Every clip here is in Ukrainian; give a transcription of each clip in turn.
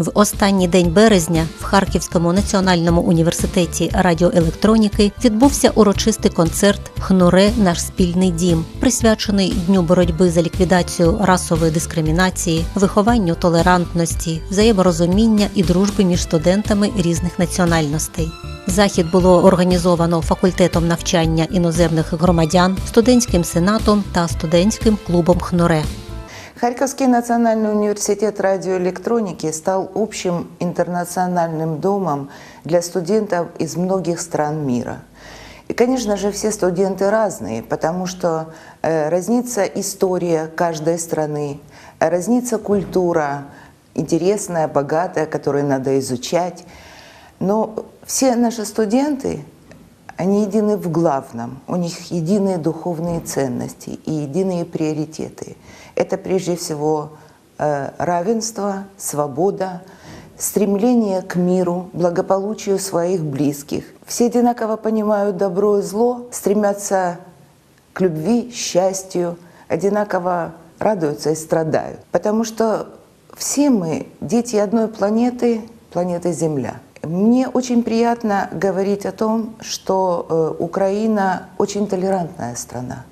В останній день березня в Харківському національному університеті радіоелектроніки відбувся урочистий концерт Хнуре наш спільний дім, присвячений дню боротьби за ліквідацію расової дискримінації, вихованню толерантності, взаєморозуміння і дружби між студентами різних національностей. Захід було організовано факультетом навчання іноземних громадян, студентським сенатом та студентським клубом Хнуре. Харьковский национальный университет радиоэлектроники стал общим интернациональным домом для студентов из многих стран мира. И, конечно же, все студенты разные, потому что э, разнится история каждой страны, э, разнится культура, интересная, богатая, которую надо изучать. Но все наши студенты, они едины в главном, у них единые духовные ценности и единые приоритеты. Это прежде всего э, равенство, свобода, стремление к миру, благополучию своих близких. Все одинаково понимают добро и зло, стремятся к любви, счастью, одинаково радуются и страдают. Потому что все мы дети одной планеты, планеты Земля. Мне очень приятно говорить о том, что э, Украина очень толерантная страна.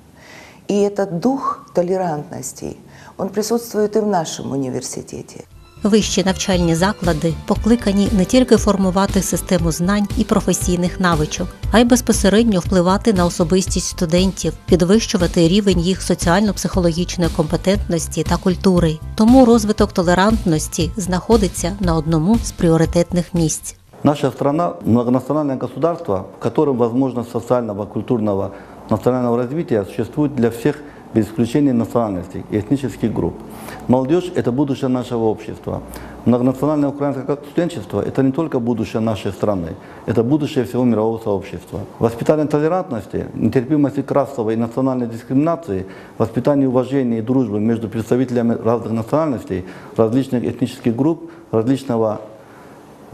И этот дух толерантности, он присутствует и в нашем университете. Вищі навчальні заклади покликані не тільки формувати систему знань і професійних навичок, а й безпосередньо впливати на особистість студентів, підвищувати рівень їх соціально-психологічної компетентності та культури. Тому розвиток толерантності знаходиться на одному з пріоритетних місць. Наша страна – многонациональное государство, в котором возможность социального, культурного, национального развития существует для всех без исключения национальностей и этнических групп. Молодежь – это будущее нашего общества. Многонациональное украинское студенчество – это не только будущее нашей страны, это будущее всего мирового сообщества. Воспитание толерантности, нетерпимости к расовой и национальной дискриминации, воспитание уважения и дружбы между представителями разных национальностей, различных этнических групп, различного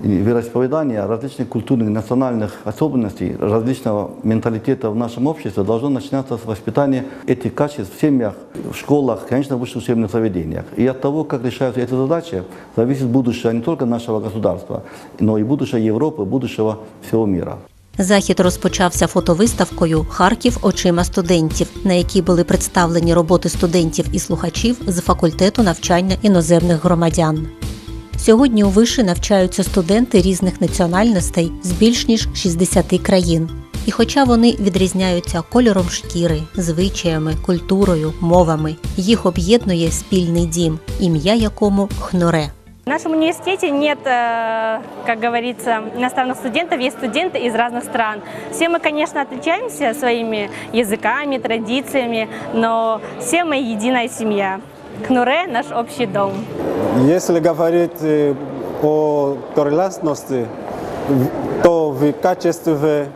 вероисповедания, различных культурных, национальных особенностей, различного менталитета в нашем обществе должно начинаться с воспитания этих качеств в семьях, в школах, конечно, в высших учебных заведениях. И от того, как решаются эти задачи, зависит будущее не только нашего государства, но и будущее Европы, будущего всего мира. Захід розпочався фотовиставкою Харків очима студентів, на якій були представлені роботи студентів і слухачів з факультету навчання іноземних громадян. Сьогодні у виші навчаються студенти різних національностей з більш ніж 60 країн. І хоча вони відрізняються кольором шкіри, звичаями, культурою, мовами, їх об'єднує спільний дім, ім'я якому Хноре. В нашем университете нет, э, как говорится, иностранных студентов, есть студенты из разных стран. Все мы, конечно, отличаемся своими языками, традициями, но все мы единая семья. Кнуре – наш общий дом. Если говорить э, о толерантности, то в качестве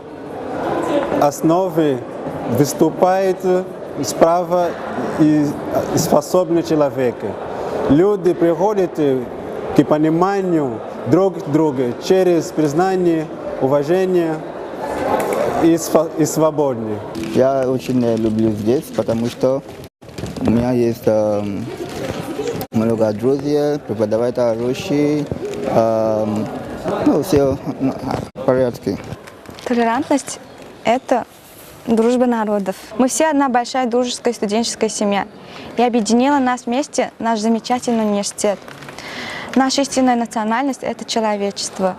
основы выступает справа и способный человек. Люди приходят к пониманию друг друга через признание, уважение и, сва- и свободы. Я очень люблю здесь, потому что у меня есть эм, много друзей, преподаватели хорошие, эм, ну, все в порядке. Толерантность – это дружба народов. Мы все одна большая дружеская студенческая семья. И объединила нас вместе наш замечательный университет. Наша истинная национальность – это человечество.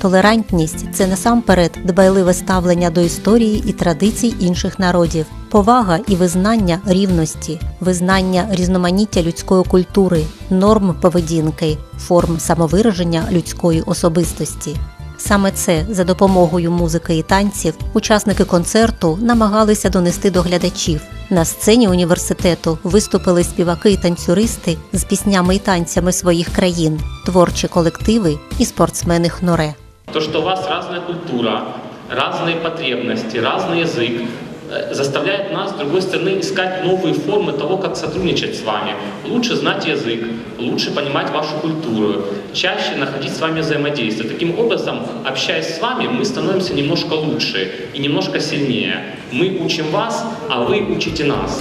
Толерантність це насамперед дбайливе ставлення до історії і традицій інших народів, повага і визнання рівності, визнання різноманіття людської культури, норм поведінки, форм самовираження людської особистості. Саме це за допомогою музики і танців учасники концерту намагалися донести до глядачів. На сцені університету виступили співаки і танцюристи з піснями і танцями своїх країн, творчі колективи і спортсмени Хноре. То, что у вас разная культура, разные потребности, разный язык, э, заставляет нас, с другой стороны, искать новые формы того, как сотрудничать с вами. Лучше знать язык, лучше понимать вашу культуру, чаще находить с вами взаимодействие. Таким образом, общаясь с вами, мы становимся немножко лучше и немножко сильнее. Мы учим вас, а вы учите нас.